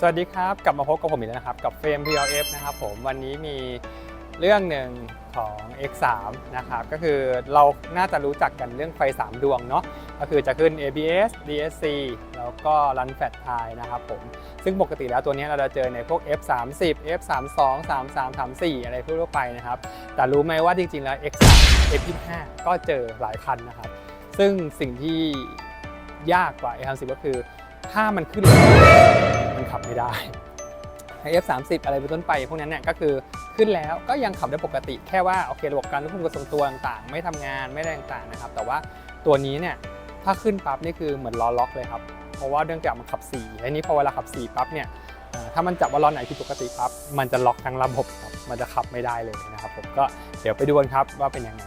สวัสดีครับ กลับมาพบกับผมอีกแล้วนะครับ กับเฟรม PLF นะครับผมวันนี้มีเรื่องหนึ่งของ X3 นะครับก็คือเราน่าจะรู้จักกันเรื่องไฟ 3 ดวงเนาะก็คือจะขึ้น ABS DSC แล้วก็ Run Flat Tie นะครับผมซึ่งปกติแล้วตัวนี้เราจะเจอในพวก F30 F32 33 34 อะไรทั่วไปนะครับ แต่รู้ไหมว่าจริงๆแล้ว X3 F25 ก็เจอหลายคันนะครับ ซึ่งสิ่งที่ยากกว่า F30 ก็คือถ้ามันขึ้น ขับไม่ได้ไอ F30 อะไรเป็นต้นไปพวกนั้นเนี่ยก็คือขึ้นแล้วก็ยังขับได้ปกติ แค่ว่าโอเคระบบการควบคุมกระทรงตัวต่างๆ ไม่ทำงานไม่ได้ต่างๆนะครับแต่ว่าตัวนี้เนี่ยถ้าขึ้นปั๊บนี่คือเหมือนล้อล็อกเลยครับเพราะว่าเนื่องจากมันขับ4และนี้พอเวลาขับ4ปั๊บเนี่ยถ้ามันจับว่าล้อไหนผิดปกติปั๊บมันจะล็อกทั้งระบบครับมันจะขับไม่ได้เลยนะครับผมก็เดี๋ยวไปดูกันครับว่าเป็นยังไง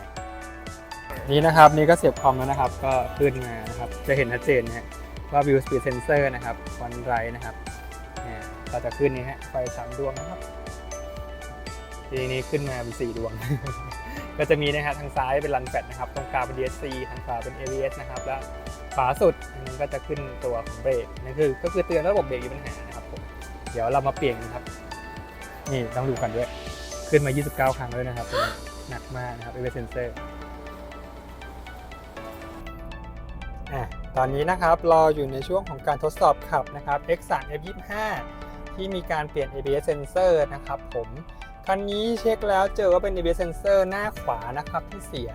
นี่นะครับนี่ก็เสียบคอมแล้วนะครับก็ขึ้นมานะครับจะเห็นชัดเจนนะว่า View Speed Sensor นะครับวันไรนะครับ เนี่ยก็จะขึ้นนี้ฮะไฟสามดวงนะครับทีนี้ขึ้นมาเป็นสี่ดวง ก็จะมีนะฮะทางซ้ายเป็นรันแฟตนะครับ ตรงกลางเป็น DSC ทางขวาเป็น ABS นะครับ แล้วขวาสุดอันนั้นก็จะขึ้นตัวของเบรกนั่นคือ ก็คือเตือนระบบเบรกมีปัญหานะครับผมเดี๋ยวเรามาเปลี่ยนกันครับ นี่ต้องดูกันด้วย ขึ้นมา 29 ครั้งเลยนะครับหนักมากนะครับ ABS Sensor อะตอนนี้นะครับรออยู่ในช่วงของการทดสอบขับนะครับ X3 F25 ที่มีการเปลี่ยน ABS sensor นะครับผมคันนี้เช็คแล้วเจอว่าเป็น ABS sensor หน้าขวานะครับที่เสีย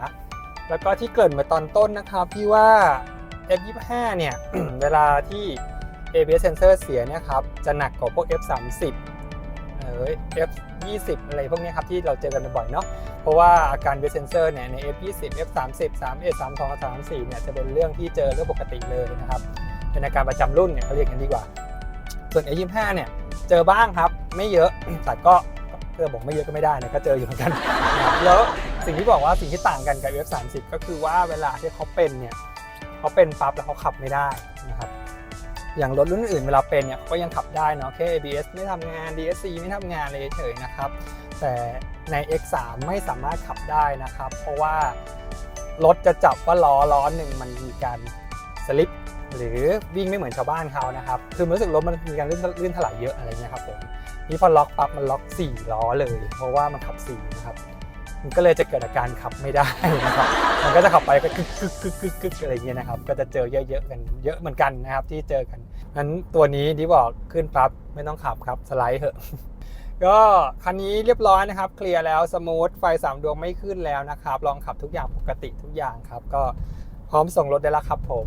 แล้วก็ที่เกริ่นมาตอนต้นนะครับที่ว่า F25 เนี่ยเวลาที่ ABS sensor เสียเนี่ยครับจะหนักกว่าพวก F30 เออ F20 อะไรพวกนี้ครับที่เราเจอกันบ่อยเนาะเพราะว่าอาการเบสเซนเซอร์เนี่ยใน F20 F30 31 32 34เนี่ยจะเป็นเรื่องที่เจอเรื่องปกติเลยนะครับเป็นอาการประจำรุ่นเนี่ยเขาเรียกกันดีกว่า ส่วน A25 เนี่ย เจอบ้างครับ ไม่เยอะแต่ก็เพื่อบอกไม่เยอะก็ไม่ได้นะก็เจออยู่เหมือนกัน แล้วสิ่งที่บอกว่าสิ่งที่ต่างกันกับ F30 ก็คือว่าเวลาที่เขาเป็นเนี่ยเขาเป็นปั๊บแล้วเขาขับไม่ได้นะครับอย่างรถรุ่นอื่นเวลาเป็นเนี่ยเขาก็ยังขับได้เนาะแค่ ABS ไม่ทำงาน DSC ไม่ทำงานอะไรเฉยนะครับ แต่ใน X3 ไม่สามารถขับได้นะครับ เพราะว่ารถจะจับว่าล้อล้อหนึ่งมันมีการสลิป หรือวิ่งไม่เหมือนชาวบ้านเขานะครับคือรู้สึกรถมันมีการลื่นลื่นถลายเยอะอะไรเงี้ยครับผมนี่พอล็อกปั๊บมันล็อก 4 ล้อเลย เพราะว่ามันขับ4นะครับมันก็เลยจะเกิดอาการขับไม่ได้นะครับมันก็จะขับไปก็กึกกึกกึกกึกกึกอะไรเงี้ยนะครับก็จะเจอเยอะๆกันเยอะเหมือนกันนะครับที่เจอกันงั้นตัวนี้ที่บอกขึ้นปั๊บไม่ต้องขับครับสไลด์เถอะก็คันนี้เรียบร้อยนะครับ เคลียร์แล้วสมูทไฟ 3 ดวงไม่ขึ้นแล้วนะครับ ลองขับทุกอย่างปกติทุกอย่างครับ ก็พร้อมส่งรถได้แล้วครับผม